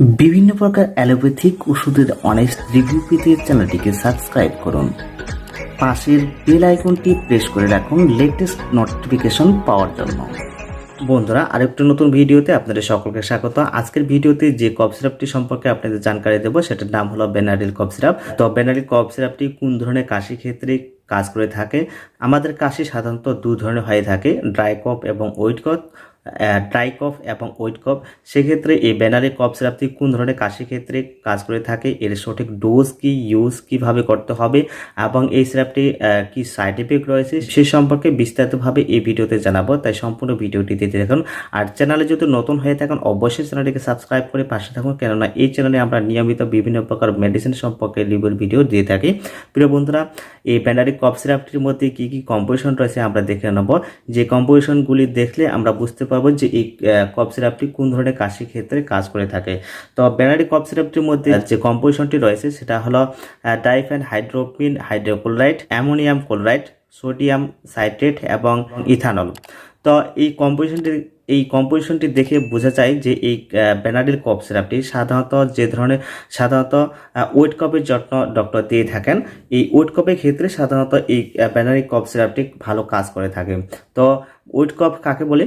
বিভিন্ন প্রকার অ্যালোপ্যাথিক ওষুধের অনেস্ট রিভিউ পেতে চ্যানেলটিকে সাবস্ক্রাইব করুন। পাশের বেল আইকনটি প্রেস করে রাখুন লেটেস্ট নোটিফিকেশন পাওয়ার জন্য। বন্ধুরা, আরেকটি নতুন ভিডিওতে আপনাদের সকলকে স্বাগত। আজকের ভিডিওতে যে কফ সিরাপটি সম্পর্কে আপনাদের জানকারি দেবো, সেটার নাম হলো বেনারিল কফ সিরাপ তো বেনারিল কফ সিরাপটি কোন ধরনের কাশি ক্ষেত্রে কাজ করে থাকে? আমাদের কাশি সাধারণত দু ধরনের হয়ে থাকে ড্রাই কফ এবং ওয়েট কফ ড্রাই কফ এবং ওয়েট কফ সেক্ষেত্রে এই ব্যানারে কফ সিরাপটি কোন ধরনের কাশি ক্ষেত্রে কাজ করে থাকে, এর সঠিক ডোজ কি ইউজ কীভাবে করতে হবে এবং এই সিরাপটি কি সাইড এফেক্ট রয়েছে সে সম্পর্কে বিস্তারিতভাবে এই ভিডিওতে জানাব। তাই সম্পূর্ণ ভিডিওটি দিতে দেখুন আর চ্যানেলে যদি নতুন হয়ে থাকেন, অবশ্যই চ্যানেলটিকে সাবস্ক্রাইব করে পাশে থাকুন। কেননা এই চ্যানেলে আমরা নিয়মিত বিভিন্ন প্রকার মেডিসিন সম্পর্কে রিভিউর ভিডিও দিয়ে থাকি। প্রিয় বন্ধুরা, এই ব্যানারি কফ সিরাপটির মধ্যে কি কি কম্পোজিশন রয়েছে আমরা দেখে নেব। যে কম্পোজিশনগুলি দেখলে আমরা বুঝতে পারব যে এই কফ সিরাপটি কোন ধরনের কাশি ক্ষেত্রে কাজ করে থাকে। তো ব্যানারি কফ সিরাপটির মধ্যে যে কম্পোজিশনটি রয়েছে সেটা হলো diphenhydramine hydrochloride ammonium chloride sodium citrate এবং ইথানল তো এই কম্পোজিশনটি এই কম্পোজিশনটি দেখে বোঝা যায় যে এই ব্যানাডিল কফ সিরাপটি সাধারণত যে ধরনের, সাধারণত ওয়েট কপের যত্ন ডক্টর দিয়ে থাকেন। এই ওয়েট কপের ক্ষেত্রে সাধারণত এই ব্যানারি কফ সিরাপটি ভালো কাজ করে থাকে। তো ওয়েট কফ কাকে বলে?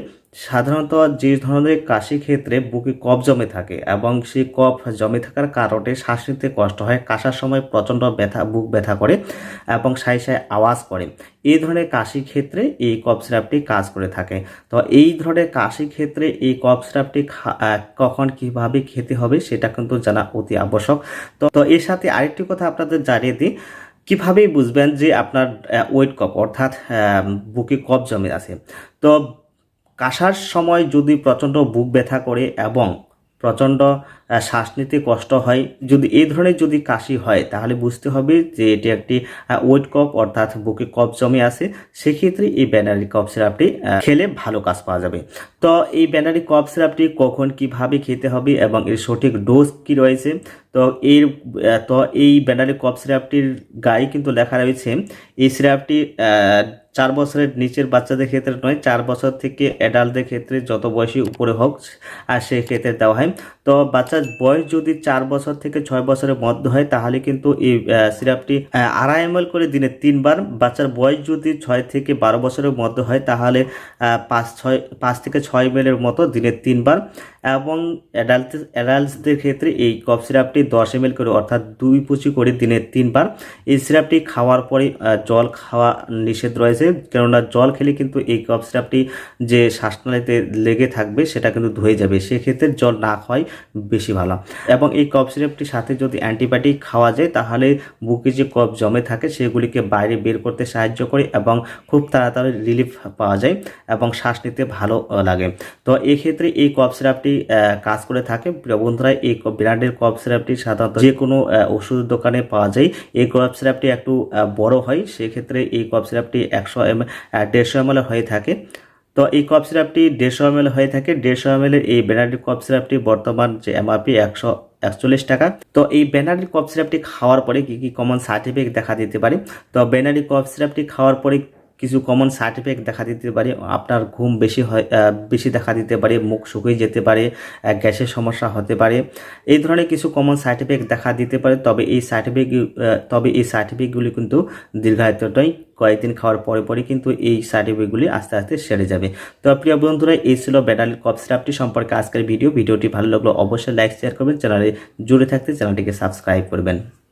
সাধারণত যে ধরনের কাশি ক্ষেত্রে বুকে কফ জমে থাকে এবং সেই কফ জমে থাকার কারণে শ্বাস নিতে কষ্ট হয়, কাশার সময় প্রচণ্ড ব্যথা, বুক ব্যথা করে এবং সাই সাই আওয়াজ করে। এই ধরনের কাশি ক্ষেত্রে এই কফ সিরাপটি কাজ করে থাকে। তো এই ধরনের কাশি ক্ষেত্রে এই কফ সিরাপটি কখন কীভাবে খেতে হবে সেটা কিন্তু জানা অতি আবশ্যক। তো তো এর সাথে আরেকটি কথা আপনাদের জানিয়ে দিই। কীভাবে বুঝবেন যে আপনার ওয়েট কপ অর্থাৎ বুকে কফ জমে আছে। তো কাশার সময় যদি প্রচণ্ড বুক ব্যথা করে এবং প্রচণ্ড শ্বাস নিতে কষ্ট হয়। যদি এই ধরনের যদি কাশি হয়, তাহলে বুঝতে হবে যে এটি একটি ওয়েট কফ অর্থাৎ বুকে কফ জমে আছে। সেক্ষেত্রে এই ব্যানারি কফ সিরাপটি খেলে ভালো কাজ পাওয়া যাবে। তো এই ব্যানারি কফ সিরাপটি কখন কীভাবে খেতে হবে এবং এর সঠিক ডোজ কি রয়েছে? তো এর তো এই ব্যানারি কফ সিরাপটির গায়ে কিন্তু লেখা রয়েছে, এই সিরাপটি চার বছরের নিচের বাচ্চাদের ক্ষেত্রে নয়, চার বছর থেকে অ্যাডাল্টদের ক্ষেত্রে যত বয়সী উপরে হোক, আর সেই ক্ষেত্রে দেওয়া হয়। তো বাচ্চার বয়স যদি চার বছর থেকে ছয় বছরের মধ্যে হয়, তাহলে কিন্তু এই সিরাপটি আড়াই এম করে দিনে তিনবার। বাচ্চার বয়স যদি ছয় থেকে বারো বছরের মধ্যে হয়, তাহলে পাঁচ, ছয়, পাঁচ থেকে ছয় এর মতো দিনে তিনবার। এবং অ্যাডাল্ট অ্যাডাল্টসদের ক্ষেত্রে এই কফ সিরাপটি দশ এম করে, অর্থাৎ দুই পুচি করে দিনে তিনবার। এই সিরাপটি খাওয়ার পরে জল খাওয়া নিষেধ রয়েছে। কেননা জল খেলে কিন্তু এই কফ সিরাপটি যে শ্বাসনালীতে লেগে থাকবে, সেটা কিন্তু ধুয়ে যাবে। সেক্ষেত্রে জল না খাওয়াই বেশি ভালো। এবং এই কফ সিরাপটির সাথে যদি অ্যান্টিবায়োটিক খাওয়া যায়, তাহলে বুকে যে কফ জমে থাকে, সেগুলিকে বাইরে বের করতে সাহায্য করে এবং খুব তাড়াতাড়ি রিলিফ পাওয়া যায় এবং শ্বাস নিতে ভালো লাগে। তো এক্ষেত্রে এই কফ সিরাপটি কাজ করে থাকে। বন্ধুরা, এই ব্র্যান্ডের কফ সিরাপটি সাধারণত যে কোনো ওষুধের দোকানে পাওয়া যায়। এই কফ সিরাপটি একটু বড় হয়, সেক্ষেত্রে এই কফ সিরাপটি একশো এম দেড়শো এম হয়ে থাকে। তো এই কফ সিরাপটি দেড়শো এম হয়ে থাকে। দেড়শো এম এই ব্র্যান্ডের কফ সিরাপটি বর্তমান যে এমআরপি একশো একচল্লিশ টাকা। তো এই ব্যানারি কফ সিরাপটি খাওয়ার পরে কী কী কমন সার্টিফিকেট দেখা দিতে পারে? তো ব্যানারি কফ সিরাপটি খাওয়ার পরে কিছু কমন সার্টিফিকেট দেখা দিতে পারে, আপনার ঘুম বেশি হয় বেশি দেখা দিতে পারে, মুখ শুকিয়ে যেতে পারে গ্যাসের সমস্যা হতে পারে। এই ধরনের কিছু কমন সাইড এফেক্ট দেখা দিতে পারে, তবে এই সার্টিফিকেট তবে এই সার্টিফিকেটগুলি কিন্তু দীর্ঘায়িত নয় কয়েকদিন খাওয়ার পরে পরে কিন্তু এই সার্টিফিকেটগুলি আস্তে আস্তে সেরে যাবে। তো প্রিয় বন্ধুরা, এই ছিল ব্যাটাল কপ সিরাপটি সম্পর্কে আজকের ভিডিও ভিডিওটি ভালো লাগল অবশ্যই লাইক শেয়ার করবেন চ্যানেলে জুড়ে থাকতে চ্যানেলটিকে সাবস্ক্রাইব করবেন।